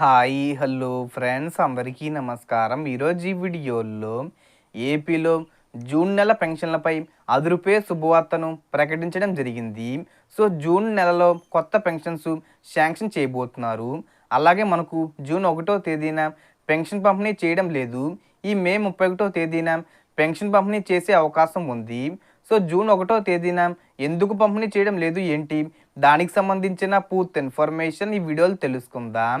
Hi hello friends. అందరికీ నమస్కారం. ఈరోజు ఈ వీడియోలో ఏపీలో జూన్ నెల పెన్షన్లపై అదురుపే శుభవార్తను ప్రకటించడం జరిగింది. సో జూన్ నెలలో కొత్త పెన్షన్స్ శాంక్షన్ చేయబోతున్నారు. అలాగే మనకు జూన్ ఒకటో తేదీన పెన్షన్ పంపిణీ చేయడం లేదు. ఈ మే ముప్పై ఒకటో తేదీన పెన్షన్ పంపిణీ చేసే అవకాశం ఉంది. సో జూన్ ఒకటో తేదీన ఎందుకు పంపిణీ చేయడం లేదు ఏంటి? దానికి సంబంధించిన పూర్తి ఇన్ఫర్మేషన్ ఈ వీడియోలు తెలుసుకుందాం.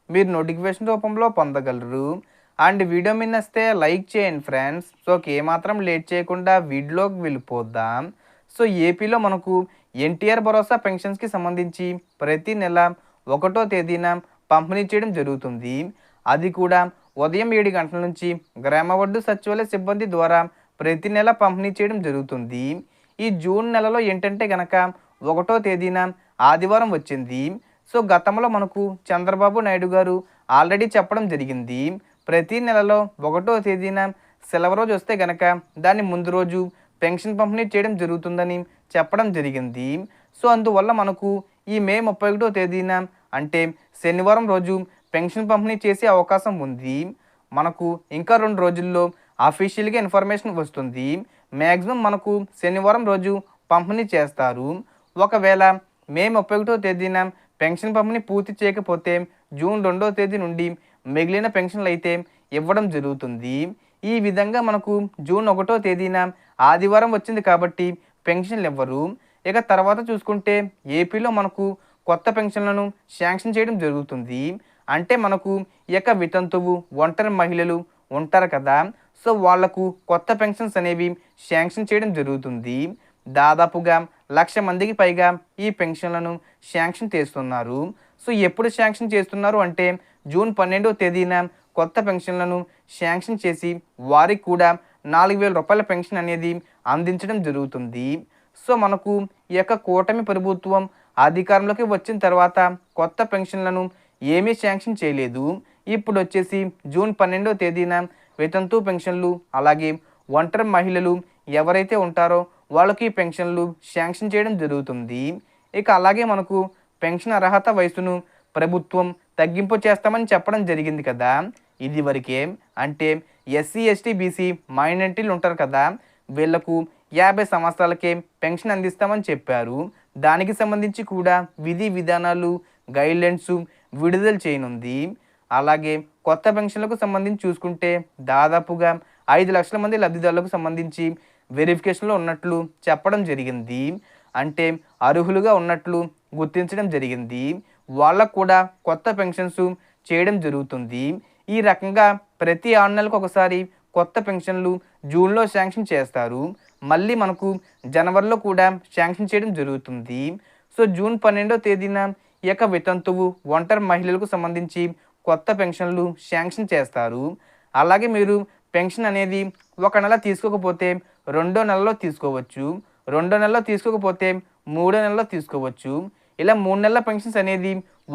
మీరు నోటిఫికేషన్ రూపంలో పొందగలరు. అండ్ వీడియో మిన్నస్తే వస్తే లైక్ చేయండి ఫ్రెండ్స్. సో ఏమాత్రం లేట్ చేయకుండా వీడియోకి వెళ్ళిపోద్దాం సో ఏపీలో మనకు ఎన్టీఆర్ భరోసా పెన్షన్స్కి సంబంధించి ప్రతి నెల ఒకటో తేదీన పంపిణీ చేయడం జరుగుతుంది. అది కూడా ఉదయం ఏడు గంటల నుంచి గ్రామ వడ్డు సచివాలయ సిబ్బంది ద్వారా ప్రతి నెల పంపిణీ చేయడం జరుగుతుంది. ఈ జూన్ నెలలో ఏంటంటే గనక ఒకటో తేదీన ఆదివారం వచ్చింది. సో గతంలో మనకు చంద్రబాబు నాయుడు గారు ఆల్రెడీ చెప్పడం జరిగింది ప్రతి నెలలో ఒకటో తేదీన సెలవు రోజు వస్తే గనక దాన్ని ముందు రోజు పెన్షన్ పంపిణీ చేయడం జరుగుతుందని చెప్పడం జరిగింది. సో అందువల్ల మనకు ఈ మే ముప్పై ఒకటో తేదీన అంటే శనివారం రోజు పెన్షన్ పంపిణీ చేసే అవకాశం ఉంది. మనకు ఇంకా రెండు రోజుల్లో అఫీషియల్గా ఇన్ఫర్మేషన్ వస్తుంది. మ్యాక్సిమం మనకు శనివారం రోజు పంపిణీ చేస్తారు. ఒకవేళ మే ముప్పై ఒకటో తేదీన పెన్షన్ పంపిణీ పూర్తి చేయకపోతే జూన్ రెండో తేదీ నుండి మిగిలిన పెన్షన్లు అయితే ఇవ్వడం జరుగుతుంది. ఈ విధంగా మనకు జూన్ ఒకటో తేదీన ఆదివారం వచ్చింది కాబట్టి పెన్షన్లు ఇవ్వరు ఇక తర్వాత చూసుకుంటే ఏపీలో మనకు కొత్త పెన్షన్లను శాంక్షన్ చేయడం జరుగుతుంది. అంటే మనకు ఈ యొక్క వితంతువు ఒంటరి మహిళలు ఉంటారు కదా. సో వాళ్ళకు కొత్త పెన్షన్స్ అనేవి శాంక్షన్ చేయడం జరుగుతుంది. దాదాపుగా లక్ష మందికి పైగా ఈ పెన్షన్లను శాంక్షన్ చేస్తున్నారు. సో ఎప్పుడు శాంక్షన్ చేస్తున్నారు అంటే జూన్ పన్నెండో తేదీన కొత్త పెన్షన్లను శాంక్షన్ చేసి వారికి కూడా నాలుగు వేల రూపాయల పెన్షన్ అనేది అందించడం జరుగుతుంది. సో మనకు ఈ యొక్క కూటమి ప్రభుత్వం అధికారంలోకి వచ్చిన తర్వాత కొత్త పెన్షన్లను ఏమీ శాంక్షన్ చేయలేదు. ఇప్పుడు వచ్చేసి జూన్ పన్నెండో తేదీన వేతంతు పెన్షన్లు అలాగే ఒంటరి మహిళలు ఎవరైతే ఉంటారో వాళ్ళకి పెన్షన్లు శాంక్షన్ చేయడం జరుగుతుంది. ఇక అలాగే మనకు పెన్షన్ అర్హత వయసును ప్రభుత్వం తగ్గింపు చేస్తామని చెప్పడం జరిగింది కదా. ఇది వరకే అంటే ఎస్సీ ఎస్టీ బీసీ మైనార్టీలు ఉంటారు కదా. వీళ్ళకు యాభై సంవత్సరాలకే పెన్షన్ అందిస్తామని చెప్పారు. దానికి సంబంధించి కూడా విధి విధానాలు గైడ్లైన్స్ విడుదల చేయనుంది. అలాగే కొత్త పెన్షన్లకు సంబంధించి చూసుకుంటే దాదాపుగా ఐదు లక్షల మంది లబ్ధిదారులకు సంబంధించి వెరిఫికేషన్లో ఉన్నట్లు చెప్పడం జరిగింది. అంటే అర్హులుగా ఉన్నట్లు గుర్తించడం జరిగింది. వాళ్ళకు కూడా కొత్త పెన్షన్స్ చేయడం జరుగుతుంది. ఈ రకంగా ప్రతి ఆరు నెలలకు ఒకసారి కొత్త పెన్షన్లు జూన్లో శాంక్షన్ చేస్తారు. మళ్ళీ మనకు జనవరిలో కూడా శాంక్షన్ చేయడం జరుగుతుంది. సో జూన్ పన్నెండో తేదీన ఈ యొక్క వితంతువు ఒంటరి మహిళలకు సంబంధించి కొత్త పెన్షన్లు శాంక్షన్ చేస్తారు. అలాగే మీరు పెన్షన్ అనేది ఒక నెల తీసుకోకపోతే రెండో నెలలో తీసుకోవచ్చు రెండో నెలలో తీసుకోకపోతే మూడో నెలలో తీసుకోవచ్చు ఇలా మూడు నెలల పెన్షన్స్ అనేది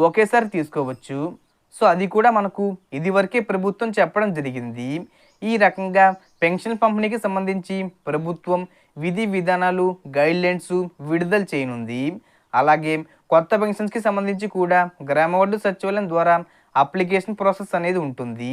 ఒకేసారి తీసుకోవచ్చు. సో అది కూడా మనకు ఇదివరకే ప్రభుత్వం చెప్పడం జరిగింది. ఈ రకంగా పెన్షన్ పంపిణీకి సంబంధించి ప్రభుత్వం విధి విధానాలు గైడ్లైన్స్ విడుదల చేయనుంది. అలాగే కొత్త పెన్షన్స్కి సంబంధించి కూడా గ్రామవార్డు సచివాలయం ద్వారా అప్లికేషన్ ప్రాసెస్ అనేది ఉంటుంది.